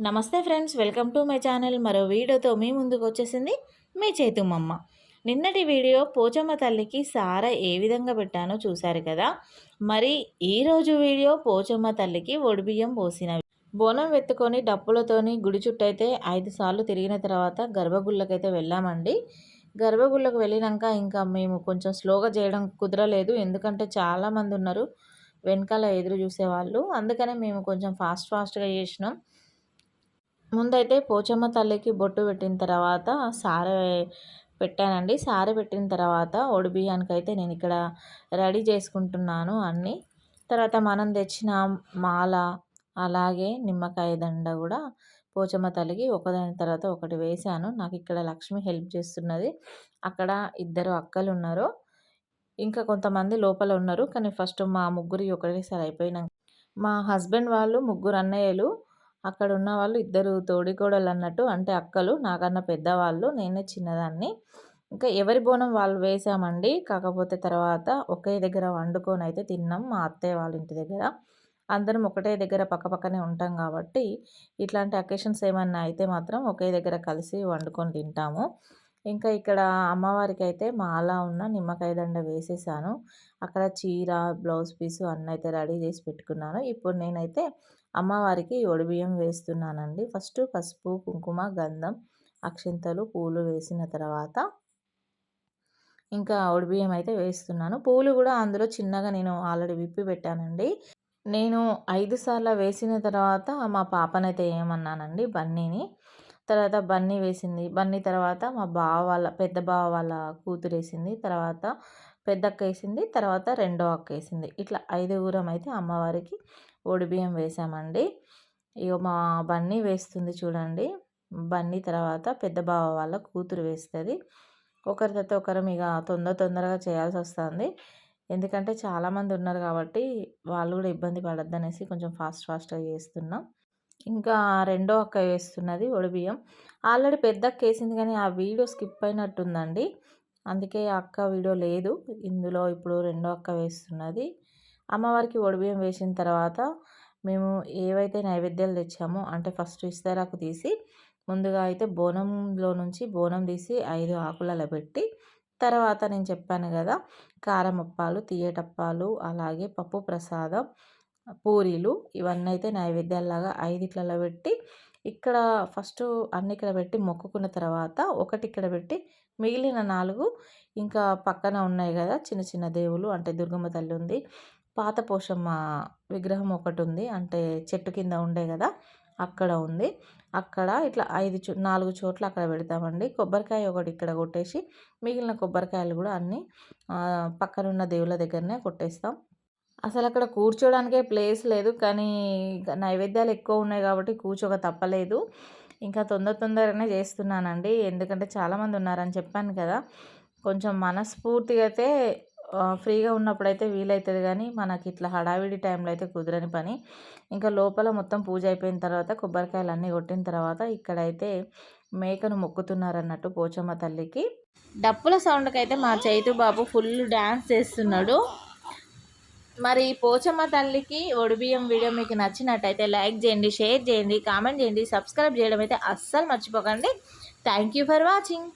నమస్తే friends welcome to my channel. మరో వీడియోతో మీ ముందుకు వచ్చేసింది మీ చేతుమమ్మ. నిన్నటి వీడియో పోచమ్మ తల్లికి సార ఏ విధంగా పెట్టానో చూశారు కదా? మరి ఈరోజు వీడియో పోచమ్మ తల్లికి ఒడిబియ్యం పోసిన బోనం వెత్తుకొని డప్పులతోని గుడి చుట్టైతే ఐదు సార్లు తిరిగిన తర్వాత గర్భగుళ్ళకైతే వెళ్ళామండి. గర్భగుళ్ళకు వెళ్ళినాక ఇంకా మేము కొంచెం స్లోగా చేయడం కుదరలేదు. ఎందుకంటే చాలామంది ఉన్నారు వెనకాల ఎదురు చూసేవాళ్ళు. అందుకనే మేము కొంచెం ఫాస్ట్ ఫాస్ట్గా చేసినాం. ముందైతే పోచమ్మ తల్లికి బొట్టు పెట్టిన తర్వాత సారె పెట్టానండి. సారె పెట్టిన తర్వాత బియ్యానికి అయితే నేను ఇక్కడ రెడీ చేసుకుంటున్నాను అన్నీ. తర్వాత మనం తెచ్చిన మాల అలాగే నిమ్మకాయ దండ కూడా పోచమ్మ తల్లికి ఒకదాని తర్వాత ఒకటి వేశాను. నాకు ఇక్కడ లక్ష్మి హెల్ప్ చేస్తున్నది. అక్కడ ఇద్దరు అక్కలు ఉన్నారు. ఇంకా కొంతమంది లోపల ఉన్నారు. కానీ ఫస్ట్ మా ముగ్గురి ఒకటేసారి అయిపోయినాక మా హస్బెండ్ వాళ్ళు ముగ్గురు అన్నయ్యలు అక్కడ ఉన్న వాళ్ళు ఇద్దరు తోడికోడలు అన్నట్టు అంటే అక్కలు నాకన్నా పెద్దవాళ్ళు నేనే చిన్నదాన్ని. ఇంకా ఎవరి బోనం వాళ్ళు వేసామండి. కాకపోతే తర్వాత ఒకే దగ్గర వండుకొని అయితే తిన్నాం మా అత్తయ్య వాళ్ళ ఇంటి దగ్గర. అందరం ఒకటే దగ్గర పక్కపక్కనే ఉంటాం కాబట్టి ఇట్లాంటి అకేషన్స్ ఏమన్నా అయితే మాత్రం ఒకే దగ్గర కలిసి వండుకొని తింటాము. ఇంకా ఇక్కడ అమ్మవారికి అయితే మాల ఉన్న నిమ్మకాయ దండ వేసేసాను. అక్కడ చీర బ్లౌజ్ పీసు అన్నీ అయితే రెడీ చేసి పెట్టుకున్నాను. ఇప్పుడు నేనైతే అమ్మవారికి ఒడిబియ్యం వేస్తున్నానండి. ఫస్ట్ పసుపు కుంకుమ గంధం అక్షింతలు పూలు వేసిన తర్వాత ఇంకా ఒడిబియ్యం అయితే వేస్తున్నాను. పూలు కూడా అందులో చిన్నగా నేను ఆల్రెడీ విప్పి పెట్టానండి. నేను ఐదు సార్లు వేసిన తర్వాత మా పాపనైతే ఏమన్నానండి బన్నీని తర్వాత బన్నీ వేసింది. బన్నీ తర్వాత మా బావ వాళ్ళ పెద్ద బావ వాళ్ళ కూతురు వేసింది. తర్వాత పెద్దక్క వేసింది. తర్వాత రెండో అక్క వేసింది. ఇట్లా ఐదుగురం అయితే అమ్మవారికి బియ్యం వేసామండి. ఇక మా బన్నీ వేస్తుంది చూడండి. బన్నీ తర్వాత పెద్ద బావ వాళ్ళ కూతురు వేస్తుంది. ఒకరి తర్వాత ఒకరం ఇక తొందర తొందరగా చేయాల్సి వస్తుంది. ఎందుకంటే చాలామంది ఉన్నారు కాబట్టి వాళ్ళు కూడా ఇబ్బంది పడద్దనేసి కొంచెం ఫాస్ట్ ఫాస్ట్గా చేస్తున్నాం. ఇంకా రెండో అక్క వేస్తున్నది ఒడిబియ్యం. ఆల్రెడీ పెద్ద అక్క వేసింది కానీ ఆ వీడియో స్కిప్ అయినట్టుందండి. అందుకే అక్క వీడియో లేదు. ఇందులో ఇప్పుడు రెండో అక్క వేస్తున్నది. అమ్మవారికి ఒడిబియ్యం వేసిన తర్వాత మేము ఏవైతే నైవేద్యాలు తెచ్చామో అంటే ఫస్ట్ ఇస్తారాకు తీసి ముందుగా అయితే బోనంలో నుంచి బోనం తీసి ఐదు ఆకులలో పెట్టి తర్వాత నేను చెప్పాను కదా కారం అప్పాలు తీయటప్పాలు అలాగే పప్పు ప్రసాదం పూరీలు ఇవన్నీ అయితే నైవేద్యాలలాగా ఐదిట్లలో పెట్టి ఇక్కడ ఫస్ట్ అన్ని ఇక్కడ పెట్టి మొక్కుకున్న తర్వాత ఒకటి ఇక్కడ పెట్టి మిగిలిన నాలుగు ఇంకా పక్కన ఉన్నాయి కదా చిన్న చిన్న దేవులు అంటే దుర్గమ్మ తల్లి ఉంది పాత పోషమ్మ విగ్రహం ఒకటి ఉంది అంటే చెట్టు కింద ఉండే కదా అక్కడ ఉంది. అక్కడ ఇట్లా ఐదు చో నాలుగు చోట్ల అక్కడ పెడతామండి. కొబ్బరికాయ ఒకటి ఇక్కడ కొట్టేసి మిగిలిన కొబ్బరికాయలు కూడా అన్నీ పక్కనున్న దేవుళ్ళ దగ్గరనే కొట్టేస్తాం. అసలు అక్కడ కూర్చోడానికే ప్లేస్ లేదు కానీ నైవేద్యాలు ఎక్కువ ఉన్నాయి కాబట్టి కూర్చోక తప్పలేదు. ఇంకా తొందర తొందరగానే చేస్తున్నానండి. ఎందుకంటే చాలామంది ఉన్నారని చెప్పాను కదా. కొంచెం మనస్ఫూర్తిగా అయితే ఫ్రీగా ఉన్నప్పుడైతే వీలవుతుంది కానీ మనకి ఇట్లా హడావిడి టైంలో అయితే కుదరని పని. ఇంకా లోపల మొత్తం పూజ అయిపోయిన తర్వాత కొబ్బరికాయలు అన్నీ కొట్టిన తర్వాత ఇక్కడైతే మేకను మొక్కుతున్నారన్నట్టు పోచమ్మ తల్లికి. డప్పుల సౌండ్కి అయితే మా చైతు బాబు ఫుల్ డ్యాన్స్ చేస్తున్నాడు. మరి పోచమ్మ తల్లికి ఒడిబియ్యం వీడియో మీకు నచ్చినట్టయితే లైక్ చేయండి షేర్ చేయండి కామెంట్ చేయండి సబ్స్క్రైబ్ చేయడం అయితే అస్సలు మర్చిపోకండి. Thank you for watching